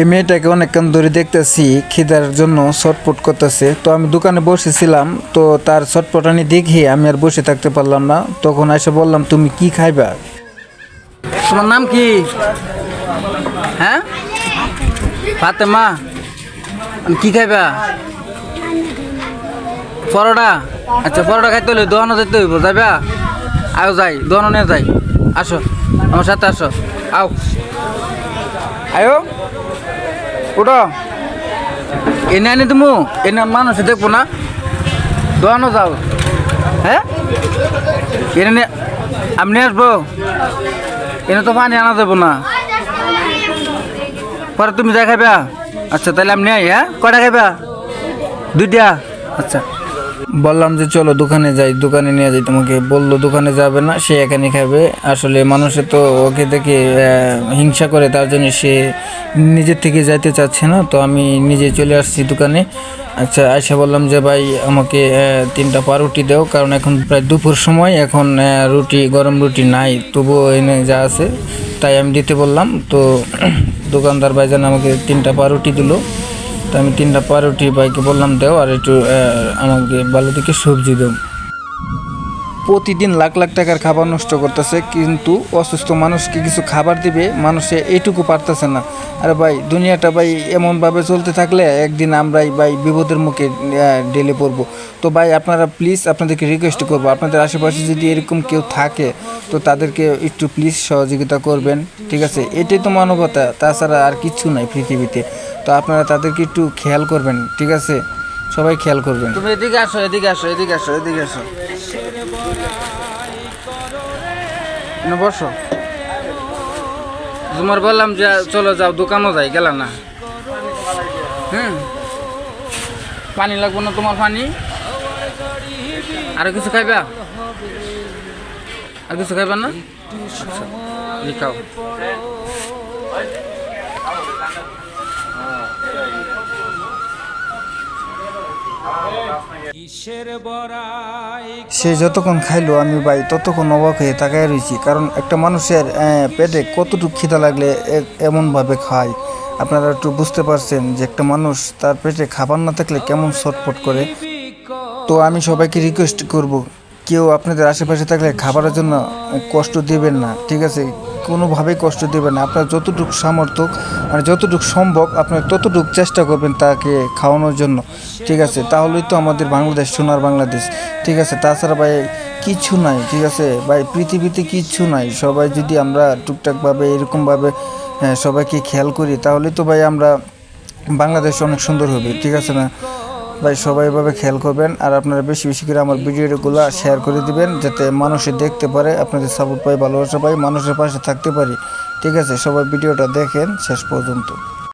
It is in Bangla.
এই মেয়েটাকে অনেকক্ষণ ধরে দেখতেছি, খিদার জন্য ছটপট করতেছে। তো আমি দোকানে বসেছিলাম, তো তার ছটপটানি দেখে আমি আর বসে থাকতে পারলাম না। তখন এসে বললাম, তুমি কি খাইবা? তোমার নাম কি? হ্যাঁ? ফাতেমা? কি খাইবা? পরোটা? আচ্ছা পরোটা খাইতে হলে দোকানো যেতে হইব, যাইবা? আও যাই দোকানো নিয়ে যাই। আসো, আমার সাথে আসো। আও। আয়ো, উঠো। এনে আনি তুমি, এনে মানুষ দেখব না। দোকানো যাও। হ্যাঁ এনে আপনি আসব। এনে তো পানি আনা যাব না। পরে তুমি যা খাইবা। আচ্ছা তাহলে আপনি আই হ্যাঁ কটা খাইবা? দুইটা। আচ্ছা। বললাম যে চলো দোকানে যাই, দোকানে নিয়ে যাই। তোমাকে বলল দোকানে যাবে না, সে এখানে খাবে। আসলে মানুষে তো ওকে দেখে হিংসা করে, তার জন্য সে নিজের থেকে যাইতে চাচ্ছে না। তো আমি নিজে চলে আসছি দোকানে। আচ্ছা আয়সা বললাম যে, ভাই, আমাকে তিনটা পাউরুটি দাও। কারণ এখন প্রায় দুপুর সময়, এখন রুটি, গরম রুটি নাই। তবুও এনে যা আছে, তাই আমি দিতে বললাম। তো দোকানদার ভাইজান আমাকে তিনটা পাউরুটি দিলো। তো আমি তিনটা পাউরুটি ভাইকে বললাম, দেও আর একটু আমাকে ভালো দিকে সবজি দেও। প্রতিদিন লাখ লাখ টাকার খাবার নষ্ট করতেছে, কিন্তু অসুস্থ মানুষকে কিছু খাবার দিবে, মানুষে এইটুকু পারতেছে না। আরে ভাই, দুনিয়াটা ভাই এমনভাবে চলতে থাকলে একদিন আমরাই ভাই বিপদের মুখে ডেলে পড়ব। তো ভাই, আপনারা প্লিজ আপনাদেরকে রিকোয়েস্ট করব। আপনাদের আশেপাশে যদি এরকম কেউ থাকে, তো তাদেরকে একটু প্লিজ সহযোগিতা করবেন, ঠিক আছে? এটাই তো মানবতা, তাছাড়া আর কিছু নাই পৃথিবীতে। তো আপনারা তাদেরকে একটু খেয়াল করবেন, ঠিক আছে? সবাই খেয়াল করবেন। তুমি এদিকে আসো এদিকে আসো এদিকে আসো এদিকে আসো। এনে বসো। তোমার বললাম যে চলো যাও, দোকানও যাই গেল না। হুম? পানি লাগবো না তোমার পানি? আর কিছু খাইবা? আর কিছু খাইবা না? আচ্ছা এই খাও। সে যতক্ষণ খাইলো, আমি ভাই ততক্ষণ অবাক হয়ে তাকায় রয়েছি কারণ একটা মানুষের পেটে কতটুকু খিদা লাগলে এমনভাবে খায়? আপনারা একটু বুঝতে পারছেন যে একটা মানুষ তার পেটে খাবার না থাকলে কেমন ছটফট করে। তো আমি সবাইকে রিকোয়েস্ট করব কেউ আপনাদের আশেপাশে থাকলে খাবারের জন্য কষ্ট দেবেন না ঠিক আছে? কোনোভাবেই কষ্ট দেবেন না। আপনার যতটুকু সামর্থ্য মানে যতটুকু সম্ভব আপনার ততটুকু চেষ্টা করবেন তাকে খাওয়ানোর জন্য ঠিক আছে? তাহলেই তো আমাদের বাংলাদেশ সোনার বাংলাদেশ ঠিক আছে? তাছাড়া ভাই কিছু নাই ঠিক আছে? ভাই পৃথিবীতে কিচ্ছু নাই। সবাই যদি আমরা টুকটাকভাবে এরকমভাবে হ্যাঁ, সবাইকে খেয়াল করি তাহলে তো ভাই আমরা বাংলাদেশ অনেক সুন্দর হবে ঠিক আছে না? ভাই, সবাই এভাবে খেয়াল করবেন আর আপনারা বেশি বেশি করে আমার ভিডিওগুলো শেয়ার করে দিবেন যাতে মানুষ দেখতে পারে, আপনাদের সাপোর্ট পাই, ভালোবাসা পাই, মানুষের পাশে থাকতে পারি। ঠিক আছে, সবাই ভিডিওটা দেখেন শেষ পর্যন্ত।